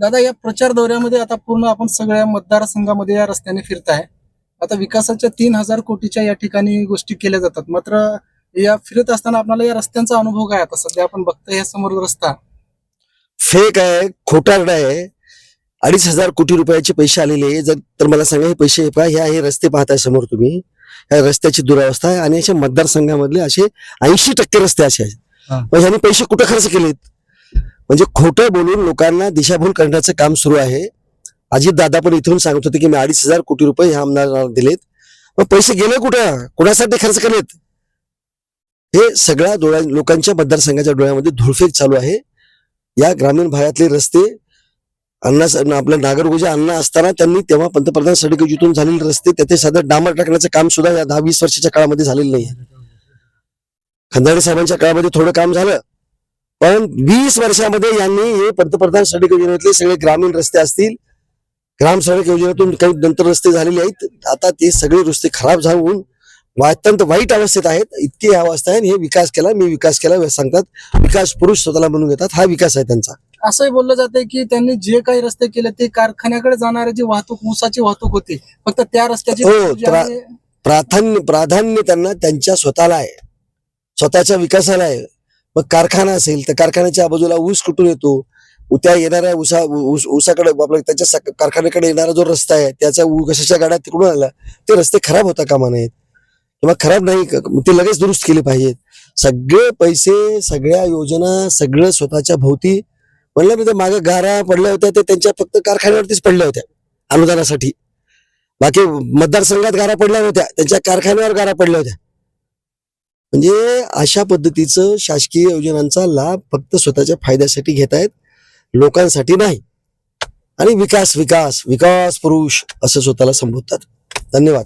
दादा या प्रचार दौऱ्यामध्ये आता पूर्ण आपण सगळ्या मतदारसंघामध्ये या रस्त्याने फिरताय. आता विकासाच्या तीन हजार कोटीच्या या ठिकाणी गोष्टी केल्या जातात. मात्र या फिरत असताना आपल्याला या रस्त्यांचा अनुभव काय आता? सध्या आपण बघतोय या समोर रस्ता. फेक आहे खोटारडा आहे. अडीच हजार कोटी रुपयाचे पैसे आलेले. जर तर मला सांगा हे पैसे पहा हे हे रस्ते पाहताय समोर तुम्ही? ह्या रस्त्याची दुरावस्था आहे आणि अशा मतदारसंघामधले असे ऐंशी टक्के रस्ते असे आहेत. हा. मग ह्यांनी पैसे कुठं खर्च केलेत? म्हणजे खोटं बोलून लोकांना दिशाभूल करण्याचं काम सुरू आहे. अजित दादा पण इथून सांगत होते की मी अडीच हजार कोटी रुपये ह्या आमदाराला दिलेत. मग पैसे गेले कुठं? कुणासाठी खर्च केलेत हे सगळ्या डोळ्या लोकांच्या मतदारसंघाच्या डोळ्यामध्ये धुळफेक चालू आहे. या ग्रामीण भागातले रस्ते अण्णा आपलं नागरगोजा अण्णा असताना त्यांनी तेव्हा पंतप्रधान सडक योजनेतून झालेले रस्ते त्याचे साधं डांबर टाकण्याचं काम सुद्धा या दहा वीस वर्षाच्या काळामध्ये झालेलं नाही. खंदाडे साहेबांच्या काळामध्ये थोडं काम झालं. पण वीस वर्षामध्ये यांनी हे पंतप्रधान सडक योजनेतले सगळे ग्रामीण रस्ते असतील ग्राम सडक योजनेतून काही नंतर रस्ते झालेले आहेत आता ते सगळे रस्ते खराब झावून अत्यंत वाईट अवस्थेत आहेत इतकी अवस्था आहे आणि हे विकास केला मी विकास केला सांगतात विकास पुरुष स्वतःला म्हणून घेतात हा विकास आहे त्यांचा. असंही बोललं जाते की त्यांनी जे काही रस्ते केले ते कारखान्याकडे जाणारी जी वाहतूक ऊसाची वाहतूक होती फक्त त्या रस्त्याची हो, प्राधान्य प्राधान्य त्यांना त्यांच्या स्वतःला आहे. स्वतःच्या विकासाला आहे. मग कारखाना असेल तर कारखान्याच्या बाजूला ऊस कुठून येतो? त्या येणाऱ्या उसा ऊस ऊसाकडे आपल्या त्याच्या कारखान्याकडे येणारा जो रस्ता आहे त्याचा ऊ- कशाच्या गाड्या तिकडून आला ते रस्ते खराब होता कामा नयेत? किंवा खराब नाही ते लगेच दुरुस्त केले पाहिजेत. सगळे पैसे सगळ्या योजना सगळं स्वतःच्या भोवती. म्हणलं ना ते मागे गारा पडल्या होत्या ते त्यांच्या फक्त कारखान्यावरतीच पडल्या होत्या अनुदानासाठी. बाकी मतदारसंघात गारा पडल्या नव्हत्या त्यांच्या कारखान्यावर गारा पडल्या होत्या. म्हणजे अशा पद्धतीचं शासकीय योजनांचा लाभ फक्त स्वतःच्या फायद्यासाठी घेत आहेत लोकांसाठी नाही. आणि विकास विकास विकास पुरुष असं स्वतःला संबोधतात. धन्यवाद.